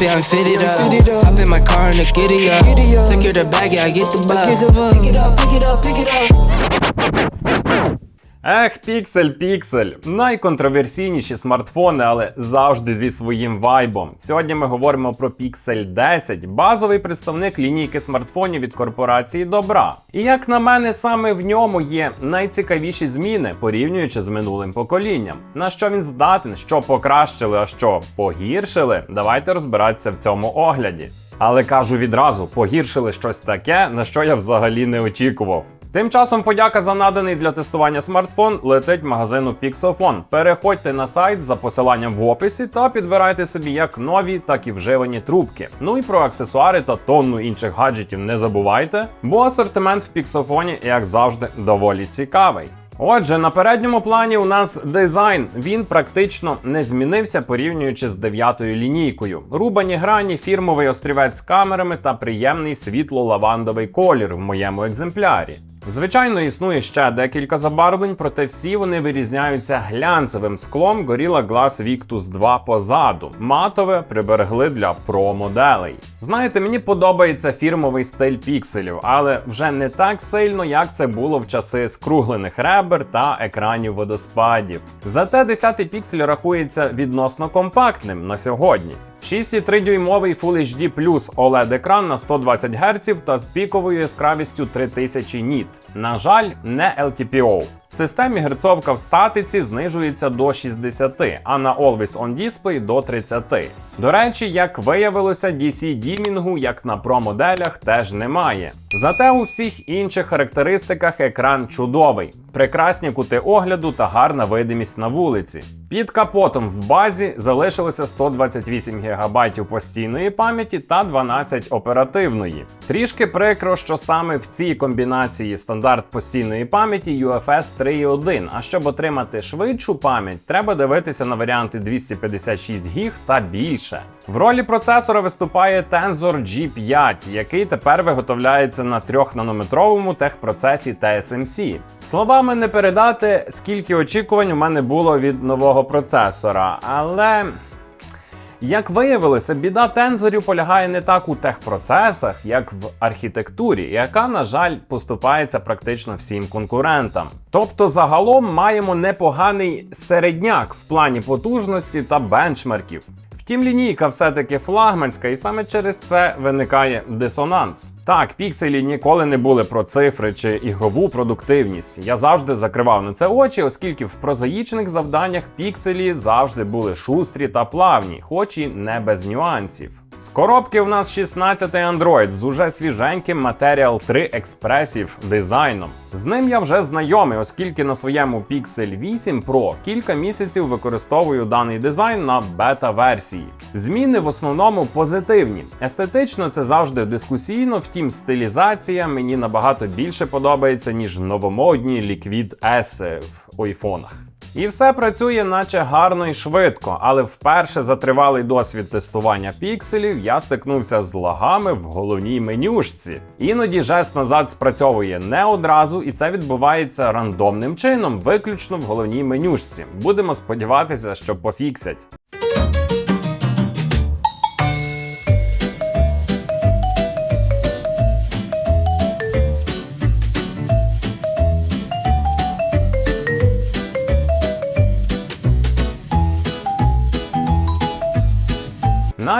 You see the drippy, I'm fitted up. Hop in my car and the giddy up. Secure the bag, yeah, I get the bus. Pick it up, pick it up, pick it up. Ех, піксель, піксель. Найконтроверсійніші смартфони, але завжди зі своїм вайбом. Сьогодні ми говоримо про Pixel 10, базовий представник лінійки смартфонів від корпорації Добра. І як на мене, саме в ньому є найцікавіші зміни, порівнюючи з минулим поколінням. На що він здатен, що покращили, а що погіршили. Давайте розбиратися в цьому огляді. Але кажу відразу, погіршили щось таке, на що я взагалі не очікував. Тим часом подяка за наданий для тестування смартфон летить магазину Pixofon. Переходьте на сайт за посиланням в описі та підбирайте собі як нові, так і вживані трубки. Ну і про аксесуари та тонну інших гаджетів не забувайте, бо асортимент в Pixofon, як завжди, доволі цікавий. Отже, на передньому плані у нас дизайн. Він практично не змінився порівнюючи з дев'ятою лінійкою. Рубані грані, фірмовий острівець з камерами та приємний світло-лавандовий колір в моєму екземплярі. Звичайно, існує ще декілька забарвлень, проте всі вони вирізняються глянцевим склом Gorilla Glass Victus 2 позаду. Матове приберегли для про-моделей. Знаєте, мені подобається фірмовий стиль пікселів, але вже не так сильно, як це було в часи скруглених ребер та екранів водоспадів. Зате 10-й піксель рахується відносно компактним на сьогодні. 6,3 дюймовий Full HD Plus OLED екран на 120 Гц та з піковою яскравістю 3000 ніт. На жаль, не LTPO. В системі герцовка в статиці знижується до 60, а на Always On Display до 30. До речі, як виявилося, DC дімінгу, як на Pro моделях, теж немає. Зате у всіх інших характеристиках екран чудовий, прекрасні кути огляду та гарна видимість на вулиці. Під капотом в базі залишилося 128 ГБ постійної пам'яті та 12 оперативної. Трішки прикро, що саме в цій комбінації стандарт постійної пам'яті UFS 3.1, а щоб отримати швидшу пам'ять, треба дивитися на варіанти 256 гіг та більше. В ролі процесора виступає Tensor G5, який тепер виготовляється на 3-нанометровому техпроцесі TSMC. Словами не передати, скільки очікувань у мене було від нового процесора, але. Як виявилося, біда тензорів полягає не так у техпроцесах, як в архітектурі, яка, на жаль, поступається практично всім конкурентам. Тобто, загалом маємо непоганий середняк в плані потужності та бенчмарків. Втім, лінійка все-таки флагманська, і саме через це виникає дисонанс. Так, пікселі ніколи не були про цифри чи ігрову продуктивність. Я завжди закривав на це очі, оскільки в прозаїчних завданнях пікселі завжди були шустрі та плавні, хоч і не без нюансів. З коробки у нас 16-й Android з уже свіженьким Material 3 Expressive дизайном. З ним я вже знайомий, оскільки на своєму Pixel 8 Pro кілька місяців використовую даний дизайн на бета-версії. Зміни в основному позитивні. Естетично це завжди дискусійно, втім, стилізація мені набагато більше подобається, ніж новомодні Liquid S в айфонах. І все працює, наче гарно і швидко, але вперше за тривалий досвід тестування пікселів я стикнувся з лагами в головній менюшці. Іноді жест назад спрацьовує не одразу, і це відбувається рандомним чином, виключно в головній менюшці. Будемо сподіватися, що пофіксять.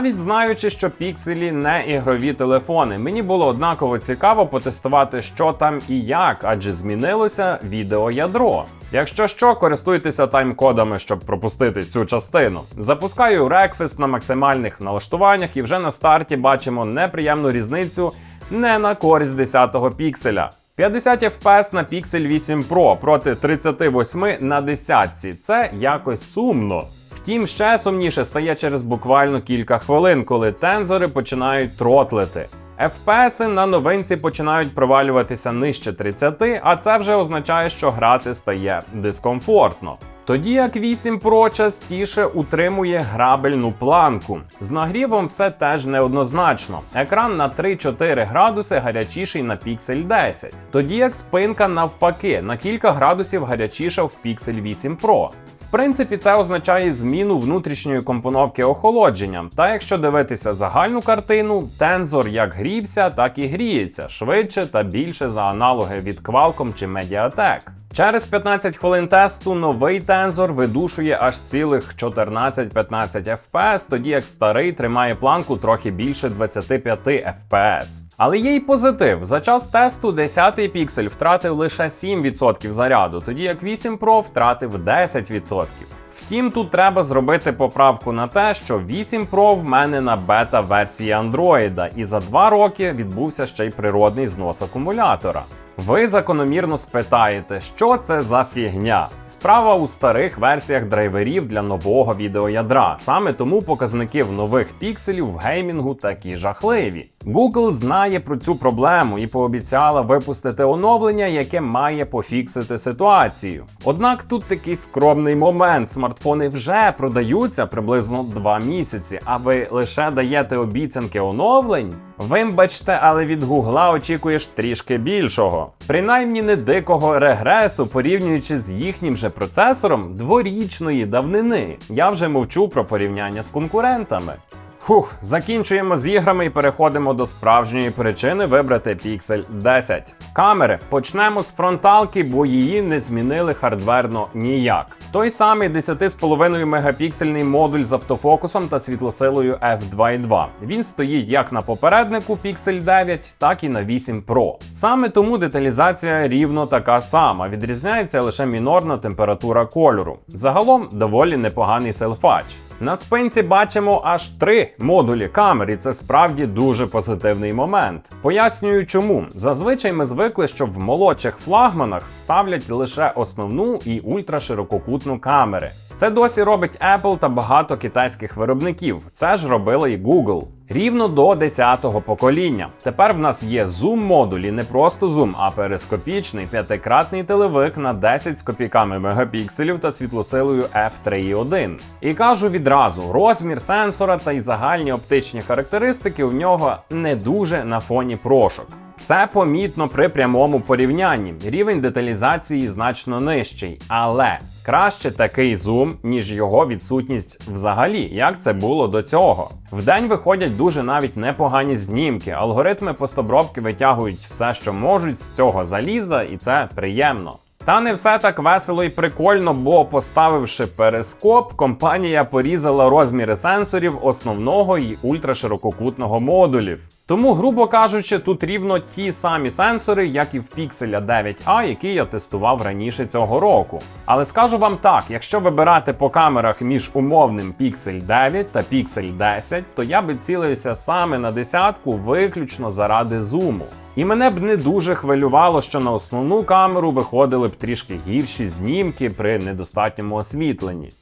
Навіть знаючи, що пікселі не ігрові телефони, мені було однаково цікаво потестувати, що там і як, адже змінилося відеоядро. Якщо що, користуйтеся тайм-кодами, щоб пропустити цю частину. Запускаю Рекфест на максимальних налаштуваннях, і вже на старті бачимо неприємну різницю не на користь 10-го пікселя. 50 FPS на Pixel 8 Pro проти 38 на 10. Це якось сумно. Втім, ще сумніше стає через буквально кілька хвилин, коли тензори починають тротлити. FPS на новинці починають провалюватися нижче 30, а це вже означає, що грати стає дискомфортно. Тоді як 8 Pro частіше утримує грабельну планку. З нагрівом все теж неоднозначно. Екран на 3-4 градуси гарячіший на Pixel 10. Тоді як спинка навпаки на кілька градусів гарячіша в Pixel 8 Pro. Принципі, це означає зміну внутрішньої компоновки охолодження. Та якщо дивитися загальну картину, тензор як грівся, так і гріється швидше та більше за аналоги від Qualcomm чи Mediatek. Через 15 хвилин тесту новий тензор видушує аж цілих 14-15 FPS, тоді як старий тримає планку трохи більше 25 FPS. Але є й позитив. За час тесту 10-й піксель втратив лише 7% заряду, тоді як 8 Pro втратив 10%. Втім, тут треба зробити поправку на те, що 8 Pro в мене на бета-версії Android, і за 2 роки відбувся ще й природний знос акумулятора. Ви закономірно спитаєте, що це за фігня? Справа у старих версіях драйверів для нового відеоядра. Саме тому показники в нових пікселів в геймінгу такі жахливі. Google знає про цю проблему і пообіцяла випустити оновлення, яке має пофіксити ситуацію. Однак тут такий скромний момент: смартфони вже продаються приблизно 2 місяці, а ви лише даєте обіцянки оновлень. Вибачте, але від Гугла очікуєш трішки більшого. Принаймні не дикого регресу, порівнюючи з їхнім же процесором дворічної давнини. Я вже мовчу про порівняння з конкурентами. Фух, закінчуємо з іграми і переходимо до справжньої причини вибрати Pixel 10. Камери почнемо з фронталки, бо її не змінили хардверно ніяк. Той самий 10,5 мегапіксельний модуль з автофокусом та світлосилою f2.2. Він стоїть як на попереднику Pixel 9, так і на 8 Pro. Саме тому деталізація рівно така сама, відрізняється лише мінорна температура кольору. Загалом доволі непоганий селфач. На спинці бачимо аж три модулі камер, і це справді дуже позитивний момент. Пояснюю чому. Зазвичай ми звикли, що в молодших флагманах ставлять лише основну і ультраширококутну камери. Це досі робить Apple та багато китайських виробників. Це ж робили і Google. Рівно до 10-го покоління. Тепер в нас є зум модулі, не просто зум, а перископічний п'ятикратний телевик на 10 з копійками мегапікселів та світлосилою f3.1. І кажу відразу: розмір сенсора та й загальні оптичні характеристики у нього не дуже на фоні прошок. Це помітно при прямому порівнянні. Рівень деталізації значно нижчий, але краще такий зум, ніж його відсутність взагалі, як це було до цього. Вдень виходять дуже навіть непогані знімки. Алгоритми постобробки витягують все, що можуть з цього заліза, і це приємно. Та не все так весело і прикольно, бо поставивши перископ, компанія порізала розміри сенсорів основного і ультраширококутного модулів. Тому, грубо кажучи, тут рівно ті самі сенсори, як і в Pixel 9a, який я тестував раніше цього року. Але скажу вам так: якщо вибирати по камерах між умовним Pixel 9 та Pixel 10, то я би цілився саме на десятку виключно заради зуму. І мене б не дуже хвилювало, що на основну камеру виходили б трішки гірші знімки при недостатньому освітленні.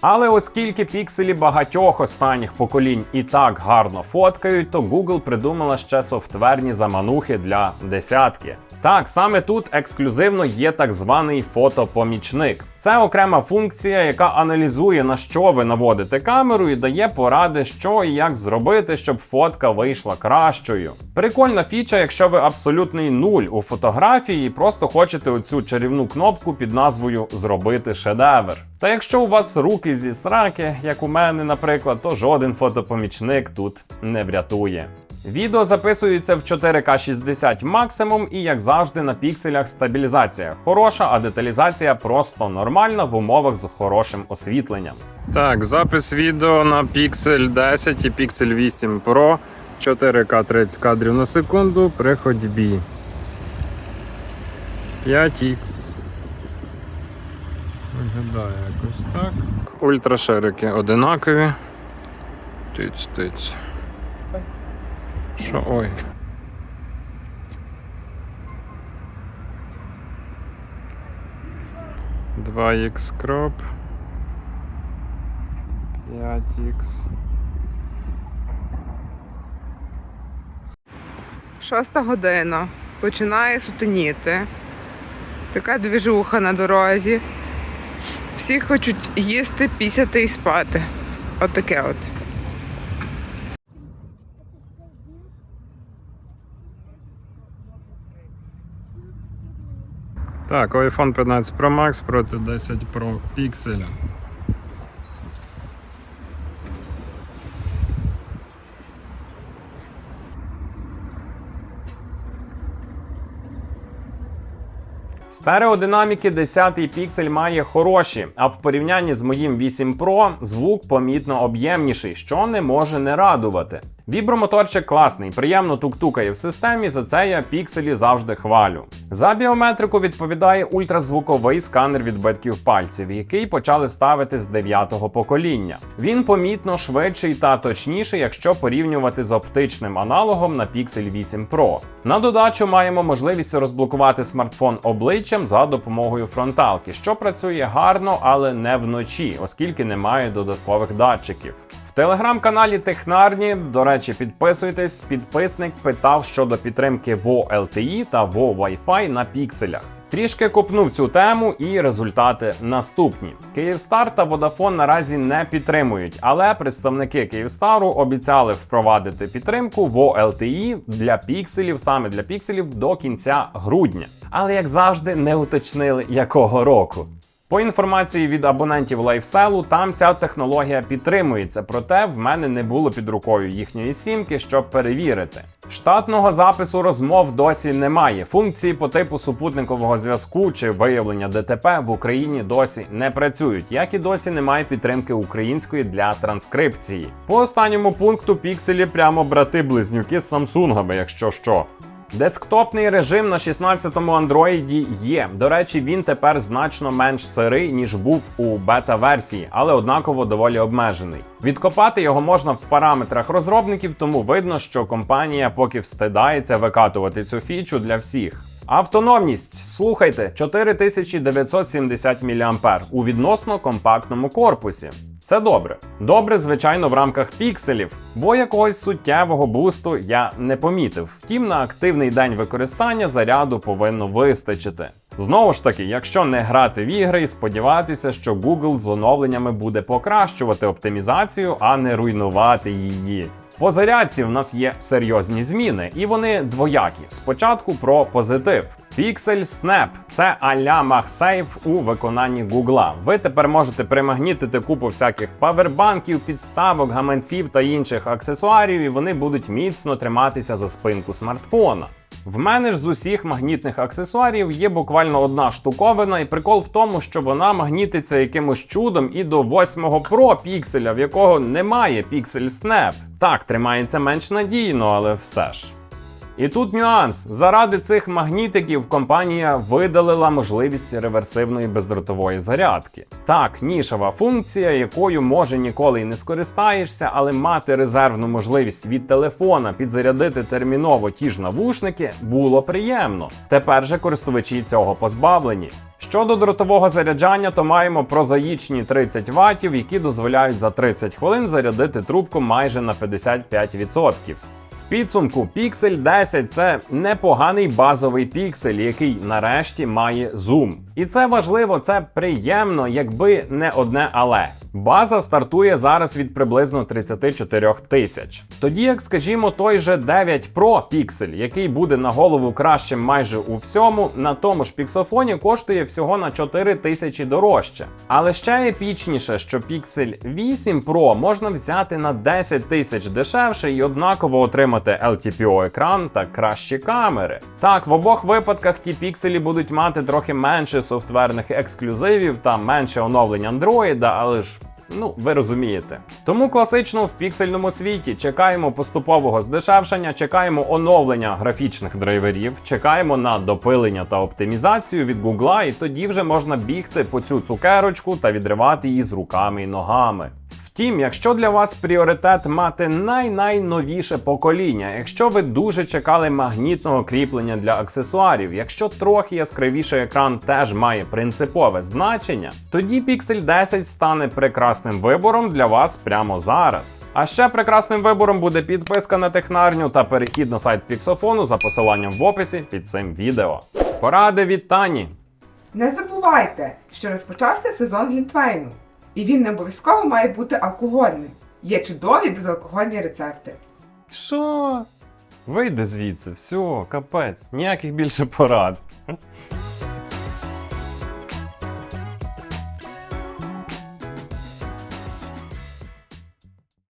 Але оскільки пікселі багатьох останніх поколінь і так гарно фоткають, то Google придумала ще софтверні заманухи для десятки. Так, саме тут ексклюзивно є так званий фотопомічник. Це окрема функція, яка аналізує на що ви наводите камеру і дає поради, що і як зробити, щоб фотка вийшла кращою. Прикольна фіча, якщо ви абсолютний нуль у фотографії і просто хочете оцю чарівну кнопку під назвою Зробити шедевр. Та якщо у вас руки зі сраки, як у мене, наприклад, то жоден фотопомічник тут не врятує. Відео записується в 4К 60 максимум і, як завжди, на пікселях стабілізація хороша, а деталізація просто нормальна в умовах з хорошим освітленням. Так, запис відео на Pixel 10 і Pixel 8 Pro 4К 30 кадрів на секунду при ходьбі. 5X. Виглядає якось так. Ультраширики одинакові. Тиць, тиць. Що ой. 2х crop. 5х. Шоста година. Починає сутеніти. Така двіжуха на дорозі. Всі хочуть їсти, пісяти і спати. Отаке от. Так, iPhone 15 Pro Max проти 10 Pro Pixel. Стереодинаміки 10 піксель має хороші, а в порівнянні з моїм 8 Pro звук помітно об'ємніший, що не може не радувати. Вібромоторчик класний, приємно тук-тукає в системі, за це я пікселі завжди хвалю. За біометрику відповідає ультразвуковий сканер відбитків пальців, який почали ставити з 9-го покоління. Він помітно швидший та точніший, якщо порівнювати з оптичним аналогом на Pixel 8 Pro. На додачу маємо можливість розблокувати смартфон обличчям за допомогою фронталки, що працює гарно, але не вночі, оскільки немає додаткових датчиків. В телеграм-каналі Технарні, до речі, підписуйтесь. Підписник питав щодо підтримки ВО LTE та ВО Wi-Fi на пікселях. Трішки копнув цю тему, і результати наступні. Київстар та Vodafone наразі не підтримують, але представники Київстару обіцяли впровадити підтримку ВО LTE для пікселів, саме для пікселів, до кінця грудня. Але як завжди, не уточнили якого року. По інформації від абонентів LifeSell, там ця технологія підтримується, проте в мене не було під рукою їхньої сімки, щоб перевірити. Штатного запису розмов досі немає. Функції по типу супутникового зв'язку чи виявлення ДТП в Україні досі не працюють, як і досі немає підтримки української для транскрипції. По останньому пункту пікселі прямо брати-близнюки з Самсунгами, якщо що. Десктопний режим на 16-му Android є. До речі, він тепер значно менш сирий, ніж був у бета-версії, але однаково доволі обмежений. Відкопати його можна в параметрах розробників, тому видно, що компанія поки встидається викатувати цю фічу для всіх. Автономність, слухайте, 4970 мА у відносно компактному корпусі. Це добре. Добре, звичайно, в рамках пікселів, бо якогось суттєвого бусту я не помітив. Втім, на активний день використання заряду повинно вистачити. Знову ж таки, якщо не грати в ігри і сподіватися, що Google з оновленнями буде покращувати оптимізацію, а не руйнувати її. По зарядці в нас є серйозні зміни, і вони двоякі. Спочатку про позитив. Pixel Snap – це а-ля MagSafe у виконанні Гугла. Ви тепер можете примагнітити купу всяких павербанків, підставок, гаманців та інших аксесуарів, і вони будуть міцно триматися за спинку смартфона. В мене ж з усіх магнітних аксесуарів є буквально одна штуковина, і прикол в тому, що вона магнітиться якимось чудом і до 8 Pro пікселя, в якого немає Pixel Snap. Так, тримається менш надійно, але все ж. І тут нюанс: заради цих магнітиків компанія видалила можливість реверсивної бездротової зарядки. Так, нішова функція, якою може ніколи й не скористаєшся, але мати резервну можливість від телефона підзарядити терміново ті ж навушники було приємно. Тепер же користувачі цього позбавлені. Щодо дротового заряджання, то маємо прозаїчні 30 Вт, які дозволяють за 30 хвилин зарядити трубку майже на 55%. Підсумку Pixel 10 це непоганий базовий піксель, який нарешті має зум. І це важливо, це приємно, якби не одне але. База стартує зараз від приблизно 34 тисяч. Тоді, як скажімо, той же 9 Pro Pixel, який буде на голову кращим майже у всьому, на тому ж піксофоні коштує всього на 4 тисячі дорожче. Але ще епічніше, що Pixel 8 Pro можна взяти на 10 тисяч дешевше і однаково отримати LTPO екран та кращі камери. Так, в обох випадках ті пікселі будуть мати трохи менше софтверних ексклюзивів та менше оновлень Андроїда, але ж. Ну, ви розумієте. Тому класично в піксельному світі чекаємо поступового здешевшення, чекаємо оновлення графічних драйверів, чекаємо на допилення та оптимізацію від Гугла, і тоді вже можна бігти по цю цукерочку та відривати її з руками і ногами. Втім, якщо для вас пріоритет мати най-найновіше покоління, якщо ви дуже чекали магнітного кріплення для аксесуарів, якщо трохи яскравіший екран теж має принципове значення, тоді Pixel 10 стане прекрасним вибором для вас прямо зараз. А ще прекрасним вибором буде підписка на технарню та перехід на сайт Піксофону за посиланням в описі під цим відео. Поради від Тані. Не забувайте, що розпочався сезон Глінтвейну, і він не обов'язково має бути алкогольним. Є чудові безалкогольні рецепти. Що? Вийди звідси, все, капець, ніяких більше порад.